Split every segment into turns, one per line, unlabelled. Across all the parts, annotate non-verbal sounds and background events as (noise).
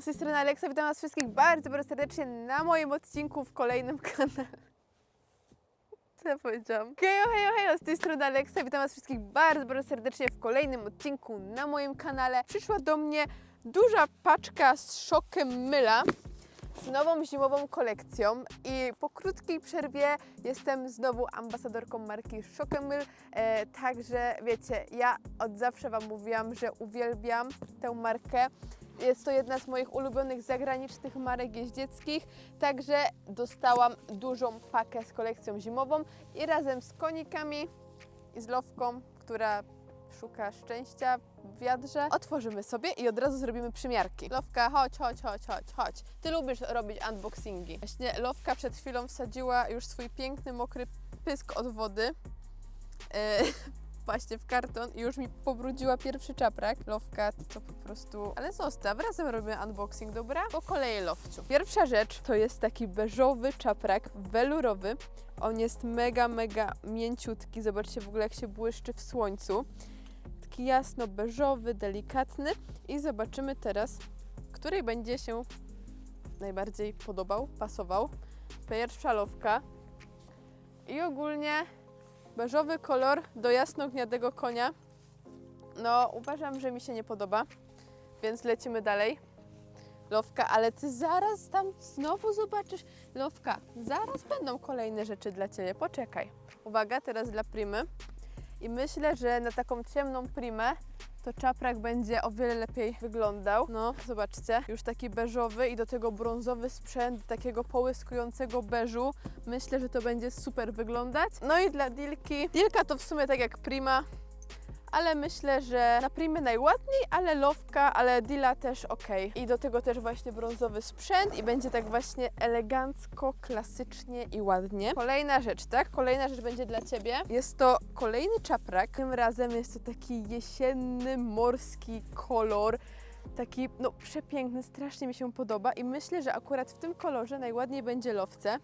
z tej strony Aleksa, witam Was wszystkich bardzo, bardzo serdecznie na moim odcinku w kolejnym (laughs) kanale. Co ja powiedziałam? Hejo, hejo, hejo, z tej strony Aleksa, witam Was wszystkich bardzo, bardzo serdecznie w kolejnym odcinku na moim kanale. Przyszła do mnie duża paczka z szokiem myla z nową zimową kolekcją i po krótkiej przerwie jestem znowu ambasadorką marki Szokemyl, e, także wiecie, ja od zawsze Wam mówiłam, że uwielbiam tę markę. Jest to jedna z moich ulubionych zagranicznych marek jeździeckich, także dostałam dużą pakę z kolekcją zimową i razem z konikami i z lowką, która szuka szczęścia w wiadrze, otworzymy sobie i od razu zrobimy przymiarki. Lowka, chodź, chodź, chodź, chodź, chodź. Ty lubisz robić unboxingi. Właśnie Lowka przed chwilą wsadziła już swój piękny, mokry pysk od wody. E, właśnie w karton i już mi pobrudziła pierwszy czaprak. Lowka to po prostu... Ale zostaw, razem robimy unboxing, dobra? Po kolei Lowciu. Pierwsza rzecz to jest taki beżowy czaprak welurowy. On jest mega, mega mięciutki. Zobaczcie w ogóle jak się błyszczy w słońcu. Taki jasno-beżowy, delikatny. I zobaczymy teraz, której będzie się najbardziej podobał, pasował. Pierwsza lowka. I ogólnie beżowy kolor do jasnogniadego konia. No, uważam, że mi się nie podoba, więc lecimy dalej. Lowka, ale ty zaraz tam znowu zobaczysz. Lowka, zaraz będą kolejne rzeczy dla ciebie. Poczekaj. Uwaga, teraz dla Primy. I myślę, że na taką ciemną Primę to czaprak będzie o wiele lepiej wyglądał. No, zobaczcie, już taki beżowy i do tego brązowy sprzęt, takiego połyskującego beżu. Myślę, że to będzie super wyglądać. No i dla Dilki, Dilka to w sumie tak jak Prima, ale myślę, że na Primy najładniej, ale Lowka, ale Dila też ok. I do tego też właśnie brązowy sprzęt i będzie tak właśnie elegancko, klasycznie i ładnie. Kolejna rzecz, tak? Kolejna rzecz będzie dla Ciebie. Jest to kolejny czaprak. Tym razem jest to taki jesienny, morski kolor. Taki, no przepiękny, strasznie mi się podoba i myślę, że akurat w tym kolorze najładniej będzie lowce.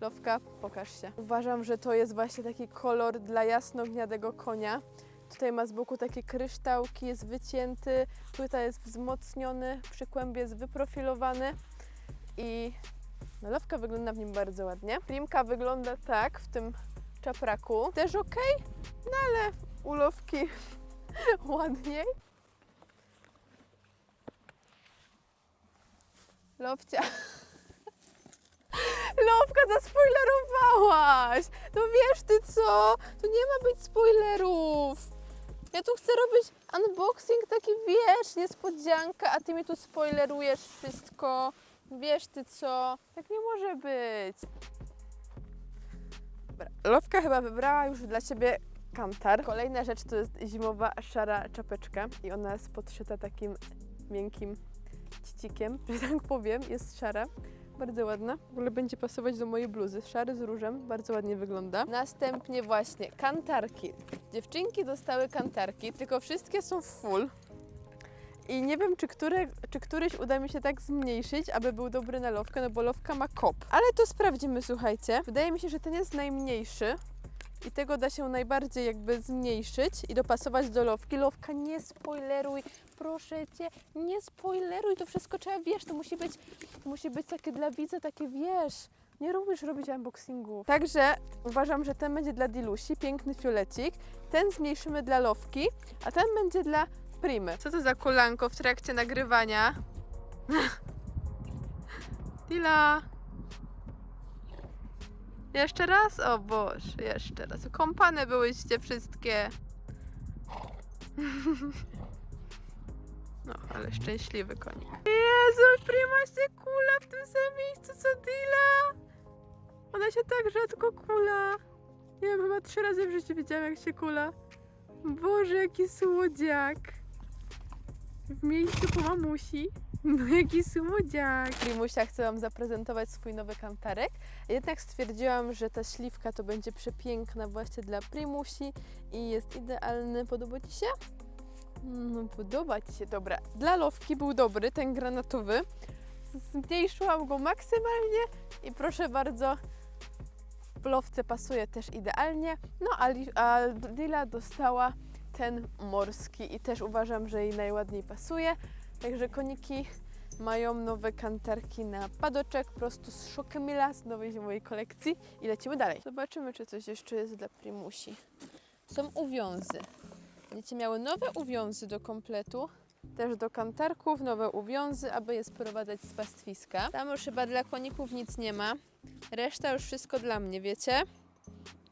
Lowka, pokaż się. Uważam, że to jest właśnie taki kolor dla jasnogniadego konia. Tutaj ma z boku takie kryształki, jest wycięty, płyta jest wzmocniony, przykłębie jest wyprofilowany i lowka wygląda w nim bardzo ładnie. Primka wygląda tak w tym czapraku, też ok, no ale u lowki (laughs) ładniej. Lowcia. (laughs) Lowka, zaspoilerowałaś! To wiesz ty co? Tu nie ma być spoilerów! Ja tu chcę robić unboxing taki, wiesz, niespodzianka, a ty mi tu spoilerujesz wszystko. Wiesz ty co? Tak nie może być. Dobra. Lowka chyba wybrała już dla Ciebie kantar. Kolejna rzecz to jest zimowa szara czapeczka i ona jest podszyta takim miękkim cicikiem, że tak powiem, jest szara. Bardzo ładna. W ogóle będzie pasować do mojej bluzy. Szary z różem. Bardzo ładnie wygląda. Następnie właśnie kantarki. Dziewczynki dostały kantarki, tylko wszystkie są full. I nie wiem, czy, które, czy któryś uda mi się tak zmniejszyć, aby był dobry na lowkę, no bo lowka ma kop. Ale to sprawdzimy, słuchajcie. Wydaje mi się, że ten jest najmniejszy. I tego da się najbardziej jakby zmniejszyć i dopasować do lowki. Lowka, nie spoileruj, proszę Cię, nie spoileruj, to wszystko trzeba, wiesz, to musi być, musi być takie dla widza, takie, wiesz, nie lubisz robić unboxingu. Także uważam, że ten będzie dla Dilusi, piękny fiolecik, ten zmniejszymy dla lowki, a ten będzie dla Primy. Co to za kolanko w trakcie nagrywania? (laughs) Dila! Jeszcze raz? O Boże, jeszcze raz. Kąpane byłyście wszystkie. No, ale szczęśliwy konik. Jezu, Prima się kula w tym samym miejscu co Dila. Ona się tak rzadko kula. Nie wiem, chyba trzy razy w życiu widziałam jak się kula. Boże, jaki słodziak. W miejscu po mamusi. (laughs) No jaki słodziak. Primusia chce Wam zaprezentować swój nowy kantarek. Jednak stwierdziłam, że ta śliwka to będzie przepiękna właśnie dla Primusi i jest idealny. Podoba Ci się? No, podoba Ci się. Dobra, dla lowki był dobry, ten granatowy. Zmniejszyłam go maksymalnie i proszę bardzo, w lowce pasuje też idealnie. No, a, a Lila dostała ten morski i też uważam, że jej najładniej pasuje. Także koniki mają nowe kantarki na padoczek prosto z Szokemila z nowej zimowej kolekcji i lecimy dalej. Zobaczymy, czy coś jeszcze jest dla Primusi. Są uwiązy. Będziecie miały nowe uwiązy do kompletu, też do kantarków, nowe uwiązy, aby je sprowadzać z pastwiska. Tam już chyba dla koników nic nie ma. Reszta już wszystko dla mnie, wiecie?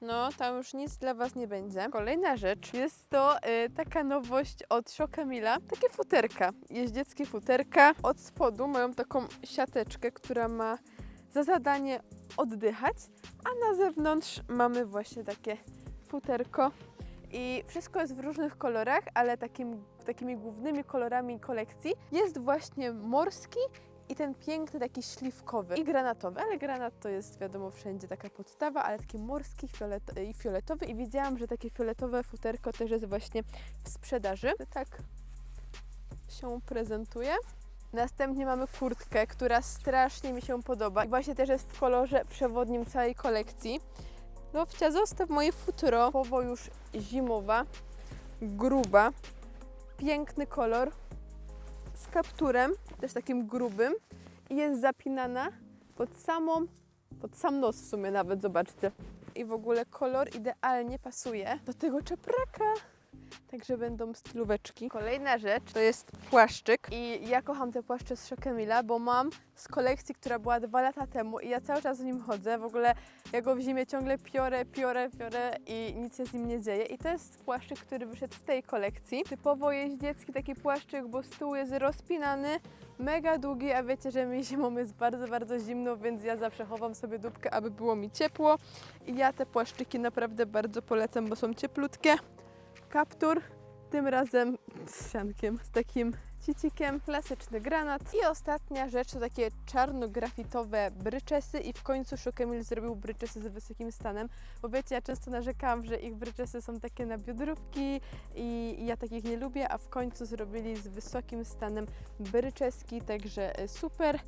No, tam już nic dla Was nie będzie. Kolejna rzecz jest to y, taka nowość od Szokemila. Takie futerka, jeździeckie futerka. Od spodu mają taką siateczkę, która ma za zadanie oddychać, a na zewnątrz mamy właśnie takie futerko. I wszystko jest w różnych kolorach, ale takim, takimi głównymi kolorami kolekcji jest właśnie morski i ten piękny, taki śliwkowy i granatowy, ale granat to jest wiadomo wszędzie taka podstawa, ale taki morski fiolet i fioletowy i widziałam, że takie fioletowe futerko też jest właśnie w sprzedaży. Tak się prezentuje. Następnie mamy kurtkę, która strasznie mi się podoba i właśnie też jest w kolorze przewodnim całej kolekcji. Lowcia, zostaw moje futro. Powo już zimowa, gruba, piękny kolor z kapturem, też takim grubym i jest zapinana pod samą, pod sam nos w sumie nawet, zobaczcie. I w ogóle kolor idealnie pasuje do tego czepraka. Także będą stylóweczki. Kolejna rzecz to jest płaszczyk i ja kocham te płaszcze z Szokemila, bo mam z kolekcji, która była dwa lata temu i ja cały czas w nim chodzę. W ogóle ja go w zimie ciągle piorę, piorę, piorę i nic się z nim nie dzieje. I to jest płaszczyk, który wyszedł w tej kolekcji. Typowo jeździecki taki płaszczyk, bo z tyłu jest rozpinany, mega długi, a wiecie, że mi zimą jest bardzo, bardzo zimno, więc ja zawsze chowam sobie dupkę, aby było mi ciepło. I ja te płaszczyki naprawdę bardzo polecam, bo są cieplutkie. Kaptur, tym razem z siankiem, z takim cicikiem, klasyczny granat. I ostatnia rzecz to takie czarno-grafitowe bryczesy i w końcu Szokemil zrobił bryczesy z wysokim stanem, bo wiecie, ja często narzekałam, że ich bryczesy są takie na biodrówki i ja takich nie lubię, a w końcu zrobili z wysokim stanem bryczeski, także e, super.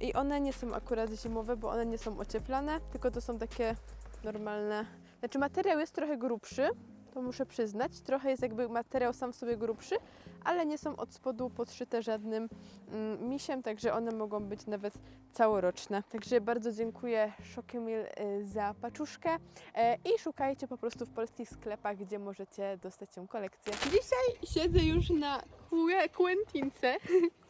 I one nie są akurat zimowe, bo one nie są ocieplane, tylko to są takie normalne. Znaczy materiał jest trochę grubszy, muszę przyznać. Trochę jest jakby materiał sam w sobie grubszy, ale nie są od spodu podszyte żadnym mm, misiem, także one mogą być nawet całoroczne. Także bardzo dziękuję Szokemil y, za paczuszkę e, i szukajcie po prostu w polskich sklepach, gdzie możecie dostać tą kolekcję. Dzisiaj siedzę już na Quentince (laughs)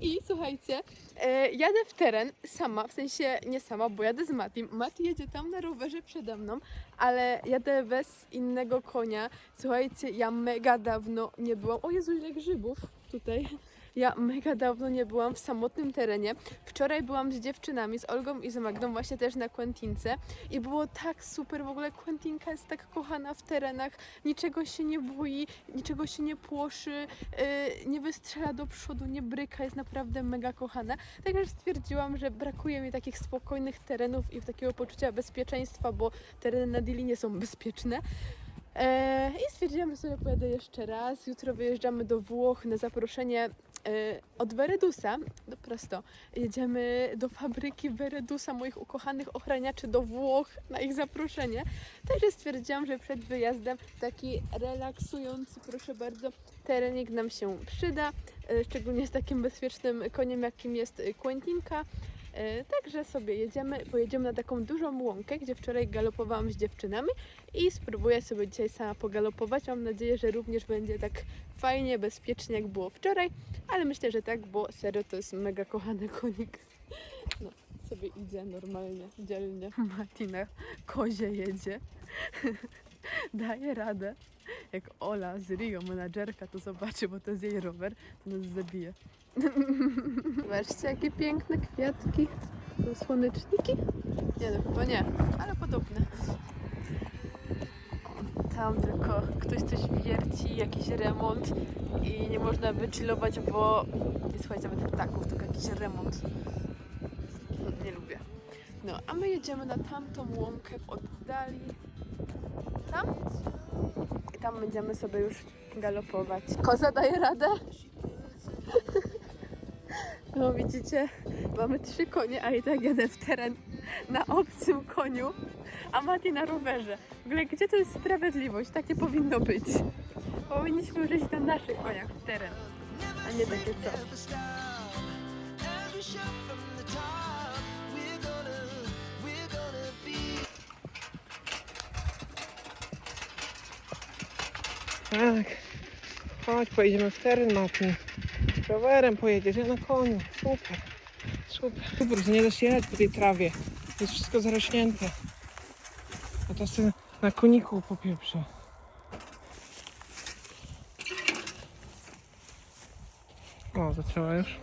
I słuchajcie, e, jadę w teren sama, w sensie nie sama, bo jadę z Matim. Mati jedzie tam na rowerze przede mną, ale jadę bez innego konia. Słuchajcie, ja mega dawno nie byłam. O Jezu, ile grzybów tutaj. Ja mega dawno nie byłam w samotnym terenie. Wczoraj byłam z dziewczynami, z Olgą i z Magdą, właśnie też na Quentince i było tak super. W ogóle Quentinka jest tak kochana w terenach, niczego się nie boi, niczego się nie płoszy, yy, nie wystrzela do przodu, nie bryka, jest naprawdę mega kochana. Także stwierdziłam, że brakuje mi takich spokojnych terenów i takiego poczucia bezpieczeństwa, bo tereny na Dili nie są bezpieczne. E, I stwierdziłam, że sobie pojadę jeszcze raz. Jutro wyjeżdżamy do Włoch na zaproszenie e, od Veredusa. No prosto. Jedziemy do fabryki Veredusa, moich ukochanych ochraniaczy do Włoch na ich zaproszenie. Także stwierdziłam, że przed wyjazdem taki relaksujący, proszę bardzo, terenik nam się przyda. E, szczególnie z takim bezpiecznym koniem, jakim jest Quentinka. E, Także sobie jedziemy, pojedziemy na taką dużą łąkę, gdzie wczoraj galopowałam z dziewczynami i spróbuję sobie dzisiaj sama pogalopować. Mam nadzieję, że również będzie tak fajnie, bezpiecznie jak było wczoraj, ale myślę, że tak, bo serio to jest mega kochany konik. No, sobie idzie normalnie, dzielnie. (laughs) Martina kozie jedzie. (laughs) Daje radę. Jak Ola z Rio, menadżerka, to zobaczy, bo to jest jej rower, to nas zabije. (laughs) Zobaczcie, jakie piękne kwiatki. To słoneczniki? Nie, no chyba nie, ale podobne. Tam tylko ktoś coś wierci, jakiś remont i nie można wychillować, bo nie słuchajcie nawet ptaków, tylko jakiś remont. Nie lubię. No, a my jedziemy na tamtą łąkę w oddali. Tam? I tam będziemy sobie już galopować. Koza daje radę? (laughs) No widzicie, mamy trzy konie, a i tak jadę w teren na obcym koniu, a Mati na rowerze. W ogóle gdzie to jest sprawiedliwość? Tak nie powinno być. Powinniśmy żyć na naszych koniach w teren, a nie takie co.
Tak. Chodź, pojedziemy w teren matni. Rowerem pojedziesz, ja na koniu. Super. Super. Super, że nie da się jechać po tej trawie. Jest wszystko zarośnięte. A to sobie na koniku popieprzę. O, zaczęła już.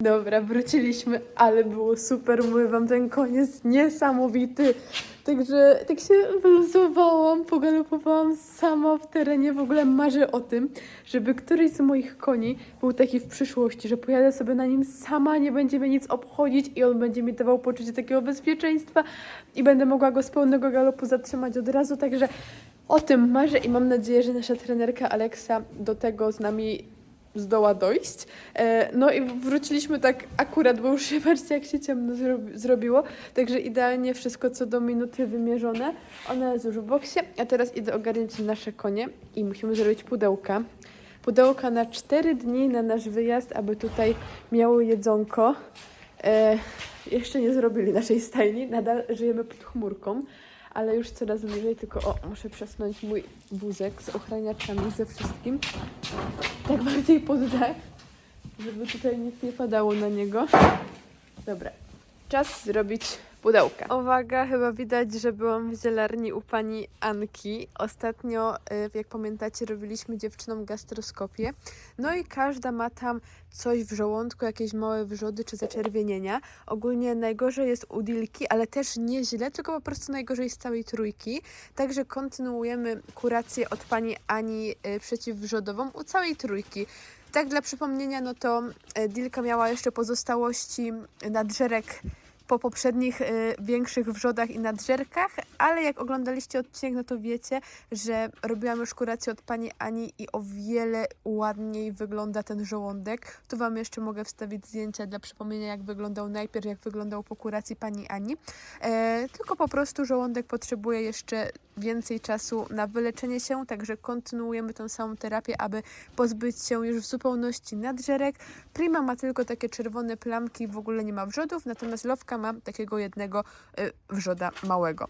Dobra, wróciliśmy, ale było super, mówię wam, ten koniec niesamowity. Także tak się wyluzowałam, pogalopowałam sama w terenie, w ogóle marzę o tym, żeby któryś z moich koni był taki w przyszłości, że pojadę sobie na nim sama, nie będzie mnie nic obchodzić i on będzie mi dawał poczucie takiego bezpieczeństwa i będę mogła go z pełnego galopu zatrzymać od razu, także o tym marzę i mam nadzieję, że nasza trenerka Aleksa do tego z nami zdoła dojść. E, No i wróciliśmy tak akurat, bo już się (laughs) patrzcie, jak się ciemno zrobi- zrobiło. Także idealnie wszystko co do minuty wymierzone. Ona jest już w boksie, a teraz idę ogarniać nasze konie i musimy zrobić pudełka. Pudełka na 4 dni na nasz wyjazd, aby tutaj miało jedzonko. E, jeszcze nie zrobili naszej stajni, nadal żyjemy pod chmurką, ale już coraz bliżej, tylko o, muszę przesunąć mój wózek z ochraniaczami, ze wszystkim tak bardziej pod dach, żeby tutaj nic nie padało na niego. Dobra, czas zrobić pudełka. Uwaga, chyba widać, że byłam w zielarni u pani Anki. Ostatnio, y, jak pamiętacie, robiliśmy dziewczynom gastroskopię. No i każda ma tam coś w żołądku, jakieś małe wrzody czy zaczerwienienia. Ogólnie najgorzej jest u Dilki, ale też nie źle, tylko po prostu najgorzej z całej trójki. Także kontynuujemy kurację od pani Ani y, przeciwwrzodową u całej trójki. Tak dla przypomnienia, no to e, Dilka miała jeszcze pozostałości nadżerek po poprzednich y, większych wrzodach i nadżerkach, ale jak oglądaliście odcinek, no to wiecie, że robiłam już kurację od pani Ani i o wiele ładniej wygląda ten żołądek. Tu Wam jeszcze mogę wstawić zdjęcia dla przypomnienia, jak wyglądał najpierw, jak wyglądał po kuracji pani Ani. E, tylko po prostu żołądek potrzebuje jeszcze więcej czasu na wyleczenie się, także kontynuujemy tą samą terapię, aby pozbyć się już w zupełności nadżerek. Prima ma tylko takie czerwone plamki, w ogóle nie ma wrzodów, natomiast Lowka ma takiego jednego y, wrzoda małego.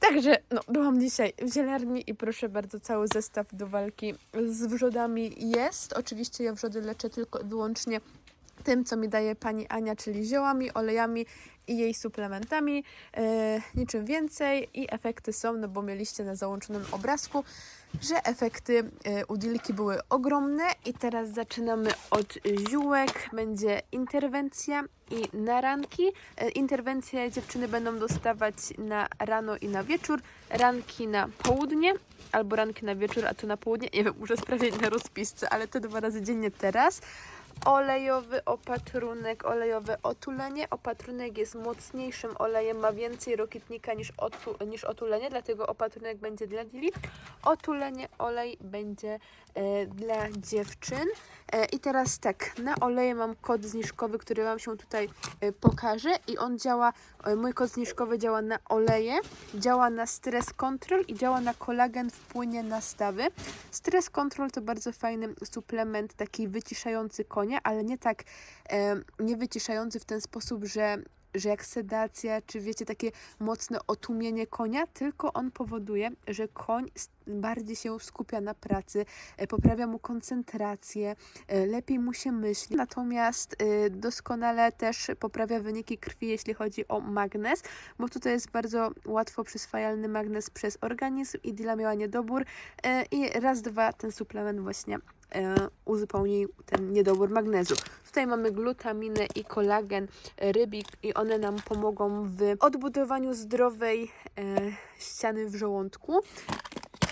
Także no, byłam dzisiaj w zielarni i proszę bardzo, cały zestaw do walki z wrzodami jest. Oczywiście ja wrzody leczę tylko wyłącznie tym, co mi daje pani Ania, czyli ziołami, olejami i jej suplementami. E, niczym więcej i efekty są, no bo mieliście na załączonym obrazku, że efekty e, u Dilki były ogromne i teraz zaczynamy od ziółek. Będzie interwencja i na ranki. E, interwencje dziewczyny będą dostawać na rano i na wieczór, ranki na południe albo ranki na wieczór, a to na południe. Nie wiem, muszę sprawdzić na rozpisce, ale to dwa razy dziennie teraz. Olejowy opatrunek, olejowe otulenie. Opatrunek jest mocniejszym olejem, ma więcej rokitnika niż, otu, niż otulenie, dlatego opatrunek będzie dla Dili. Otulenie, olej będzie e, dla dziewczyn. E, I teraz tak, na oleje mam kod zniżkowy, który Wam się tutaj e, pokaże i on działa, e, mój kod zniżkowy działa na oleje, działa na stres control i działa na kolagen w płynie na stawy. Stres control to bardzo fajny suplement, taki wyciszający ale nie tak, e, nie wyciszający w ten sposób, że że jak sedacja, czy wiecie, takie mocne otłumienie konia, tylko on powoduje, że koń bardziej się skupia na pracy, e, poprawia mu koncentrację, e, lepiej mu się myśli. Natomiast e, doskonale też poprawia wyniki krwi, jeśli chodzi o magnez, bo tutaj jest bardzo łatwo przyswajalny magnez przez organizm i Dila miała niedobór i raz, dwa ten suplement właśnie uzupełni ten niedobór magnezu. Tutaj mamy glutaminę i kolagen rybik i one nam pomogą w odbudowaniu zdrowej ściany w żołądku.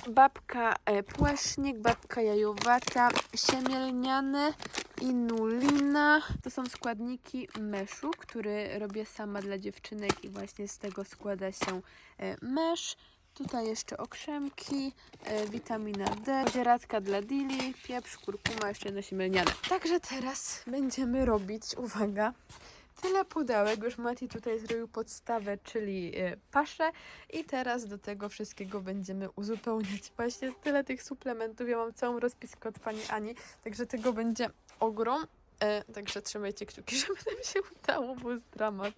Babka e, płesznik, babka jajowata, siemielniane, inulina. To są składniki meszu, który robię sama dla dziewczynek i właśnie z tego składa się e, mesz. Tutaj jeszcze okrzemki, e, witamina D, zieratka dla Dili, pieprz, kurkuma, jeszcze jedno siemielniane. Także teraz będziemy robić, uwaga, tyle pudełek. Już Mati tutaj zrobił podstawę, czyli e, paszę i teraz do tego wszystkiego będziemy uzupełniać. Właśnie tyle tych suplementów. Ja mam całą rozpiskę od pani Ani, także tego będzie ogrom. E, także trzymajcie kciuki, (laughs) żeby nam się udało, bo jest dramat.